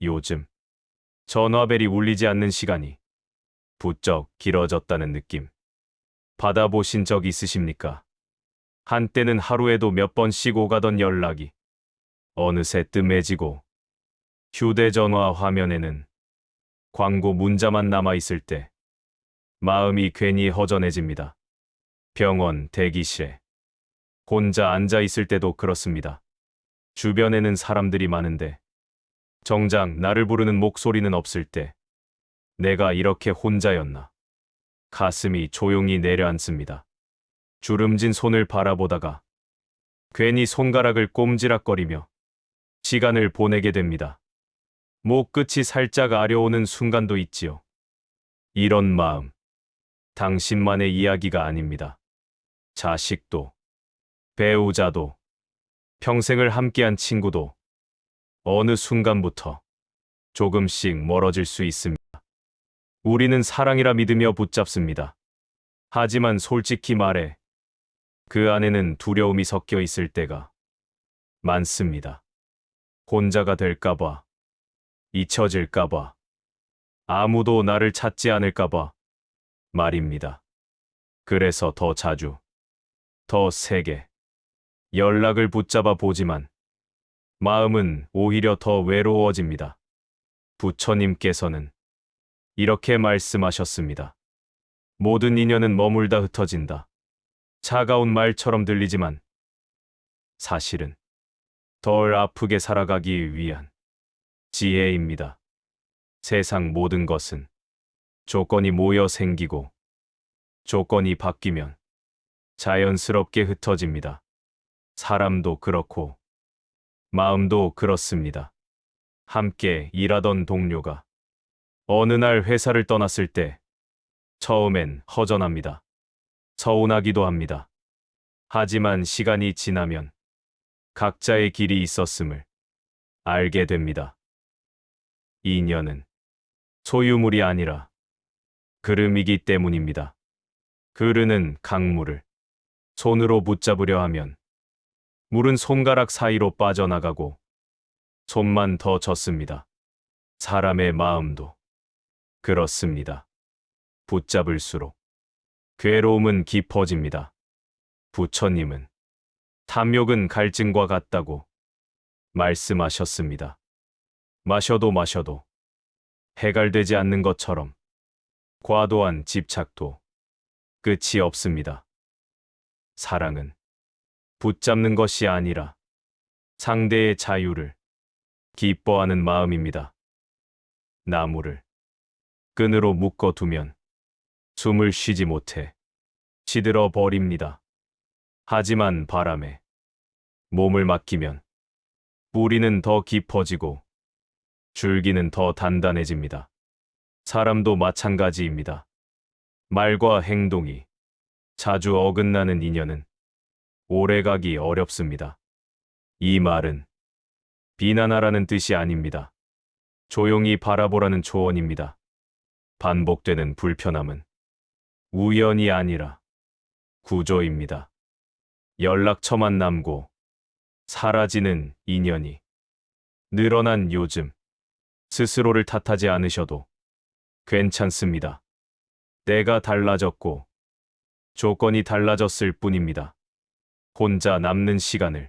요즘 전화벨이 울리지 않는 시간이 부쩍 길어졌다는 느낌. 받아보신 적 있으십니까? 한때는 하루에도 몇 번씩 오가던 연락이 어느새 뜸해지고 휴대전화 화면에는 광고 문자만 남아있을 때 마음이 괜히 허전해집니다. 병원 대기실에 혼자 앉아있을 때도 그렇습니다. 주변에는 사람들이 많은데 정작 나를 부르는 목소리는 없을 때 내가 이렇게 혼자였나. 가슴이 조용히 내려앉습니다. 주름진 손을 바라보다가 괜히 손가락을 꼼지락거리며 시간을 보내게 됩니다. 목 끝이 살짝 아려오는 순간도 있지요. 이런 마음, 당신만의 이야기가 아닙니다. 자식도, 배우자도, 평생을 함께한 친구도 어느 순간부터 조금씩 멀어질 수 있습니다. 우리는 사랑이라 믿으며 붙잡습니다. 하지만 솔직히 말해 그 안에는 두려움이 섞여 있을 때가 많습니다. 혼자가 될까봐, 잊혀질까봐, 아무도 나를 찾지 않을까봐 말입니다. 그래서 더 자주, 더 세게 연락을 붙잡아 보지만 마음은 오히려 더 외로워집니다. 부처님께서는 이렇게 말씀하셨습니다. 모든 인연은 머물다 흩어진다. 차가운 말처럼 들리지만 사실은 덜 아프게 살아가기 위한 지혜입니다. 세상 모든 것은 조건이 모여 생기고 조건이 바뀌면 자연스럽게 흩어집니다. 사람도 그렇고 마음도 그렇습니다. 함께 일하던 동료가 어느 날 회사를 떠났을 때 처음엔 허전합니다. 서운하기도 합니다. 하지만 시간이 지나면 각자의 길이 있었음을 알게 됩니다. 인연은 소유물이 아니라 그름이기 때문입니다. 그르는 강물을 손으로 붙잡으려 하면 물은 손가락 사이로 빠져나가고 손만 더 젖습니다. 사람의 마음도 그렇습니다. 붙잡을수록 괴로움은 깊어집니다. 부처님은 탐욕은 갈증과 같다고 말씀하셨습니다. 마셔도 마셔도 해갈되지 않는 것처럼 과도한 집착도 끝이 없습니다. 사랑은 붙잡는 것이 아니라 상대의 자유를 기뻐하는 마음입니다. 나무를 끈으로 묶어두면 숨을 쉬지 못해 시들어 버립니다. 하지만 바람에 몸을 맡기면 뿌리는 더 깊어지고 줄기는 더 단단해집니다. 사람도 마찬가지입니다. 말과 행동이 자주 어긋나는 인연은 오래가기 어렵습니다. 이 말은 비난하라는 뜻이 아닙니다. 조용히 바라보라는 조언입니다. 반복되는 불편함은 우연이 아니라 구조입니다. 연락처만 남고 사라지는 인연이 늘어난 요즘 스스로를 탓하지 않으셔도 괜찮습니다. 때가 달라졌고 조건이 달라졌을 뿐입니다. 혼자 남는 시간을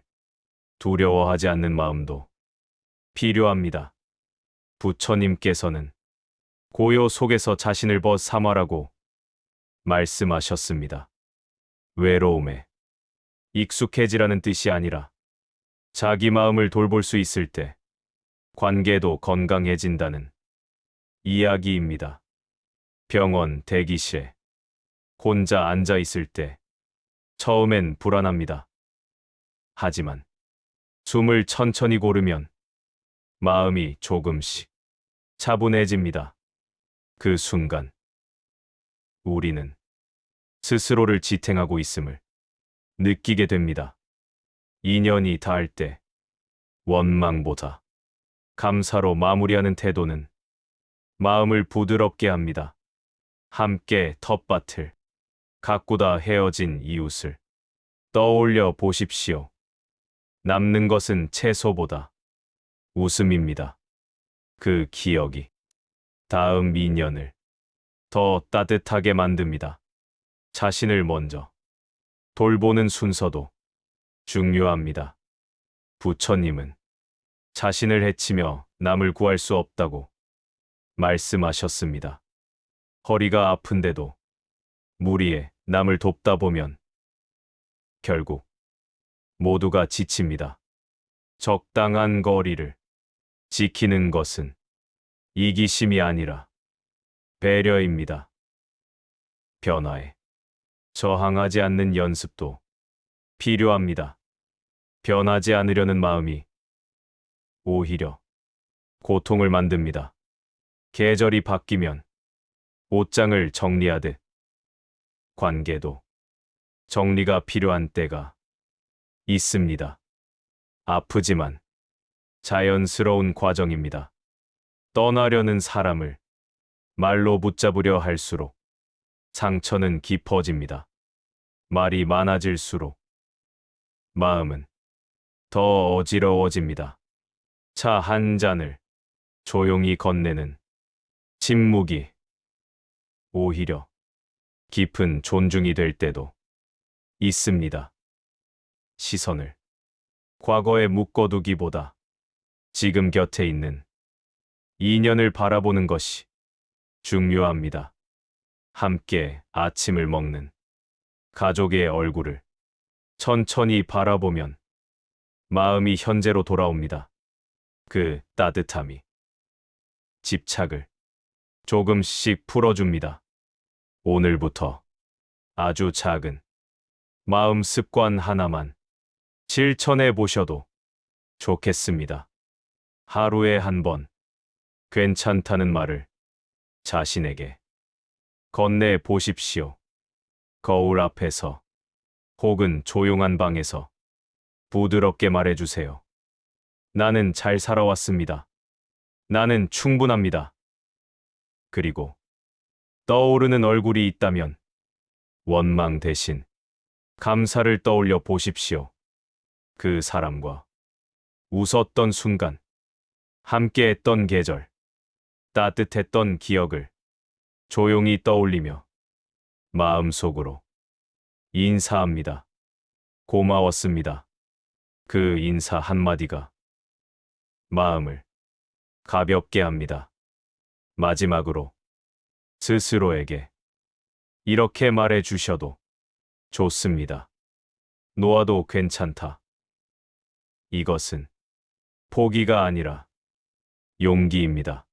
두려워하지 않는 마음도 필요합니다. 부처님께서는 고요 속에서 자신을 벗삼아라고 말씀하셨습니다. 외로움에 익숙해지라는 뜻이 아니라 자기 마음을 돌볼 수 있을 때 관계도 건강해진다는 이야기입니다. 병원 대기실에 혼자 앉아 있을 때 처음엔 불안합니다. 하지만 숨을 천천히 고르면 마음이 조금씩 차분해집니다. 그 순간 우리는 스스로를 지탱하고 있음을 느끼게 됩니다. 인연이 닿을 때 원망보다 감사로 마무리하는 태도는 마음을 부드럽게 합니다. 함께 텃밭을 가꾸다 헤어진 이웃을 떠올려 보십시오. 남는 것은 채소보다 웃음입니다. 그 기억이 다음 인연을 더 따뜻하게 만듭니다. 자신을 먼저 돌보는 순서도 중요합니다. 부처님은 자신을 해치며 남을 구할 수 없다고 말씀하셨습니다. 허리가 아픈데도 무리에 남을 돕다 보면 결국 모두가 지칩니다. 적당한 거리를 지키는 것은 이기심이 아니라 배려입니다. 변화에 저항하지 않는 연습도 필요합니다. 변하지 않으려는 마음이 오히려 고통을 만듭니다. 계절이 바뀌면 옷장을 정리하듯 관계도 정리가 필요한 때가 있습니다. 아프지만 자연스러운 과정입니다. 떠나려는 사람을 말로 붙잡으려 할수록 상처는 깊어집니다. 말이 많아질수록 마음은 더 어지러워집니다. 차 한 잔을 조용히 건네는 침묵이 오히려 깊은 존중이 될 때도 있습니다. 시선을 과거에 묶어두기보다 지금 곁에 있는 인연을 바라보는 것이 중요합니다. 함께 아침을 먹는 가족의 얼굴을 천천히 바라보면 마음이 현재로 돌아옵니다. 그 따뜻함이 집착을 조금씩 풀어줍니다. 오늘부터 아주 작은 마음 습관 하나만 실천해 보셔도 좋겠습니다. 하루에 한 번 괜찮다는 말을 자신에게 건네 보십시오. 거울 앞에서 혹은 조용한 방에서 부드럽게 말해주세요. 나는 잘 살아왔습니다. 나는 충분합니다. 그리고 떠오르는 얼굴이 있다면 원망 대신 감사를 떠올려 보십시오. 그 사람과 웃었던 순간, 함께 했던 계절, 따뜻했던 기억을 조용히 떠올리며 마음속으로 인사합니다. 고마웠습니다. 그 인사 한마디가 마음을 가볍게 합니다. 마지막으로 스스로에게 이렇게 말해 주셔도 좋습니다. 놓아도 괜찮다. 이것은 포기가 아니라 용기입니다.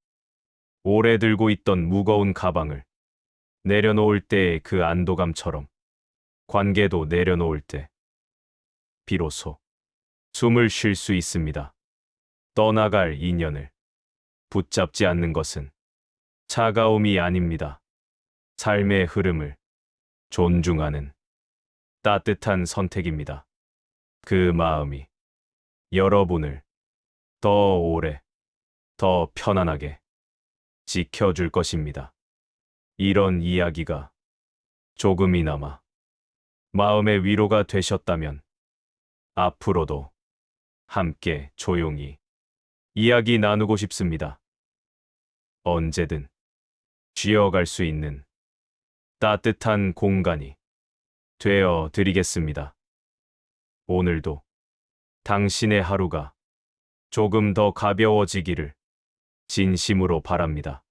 오래 들고 있던 무거운 가방을 내려놓을 때의 그 안도감처럼 관계도 내려놓을 때 비로소 숨을 쉴 수 있습니다. 떠나갈 인연을 붙잡지 않는 것은 차가움이 아닙니다. 삶의 흐름을 존중하는 따뜻한 선택입니다. 그 마음이 여러분을 더 오래, 더 편안하게 지켜줄 것입니다. 이런 이야기가 조금이나마 마음의 위로가 되셨다면 앞으로도 함께 조용히 이야기 나누고 싶습니다. 언제든 쉬어갈 수 있는 따뜻한 공간이 되어 드리겠습니다. 오늘도 당신의 하루가 조금 더 가벼워지기를 진심으로 바랍니다.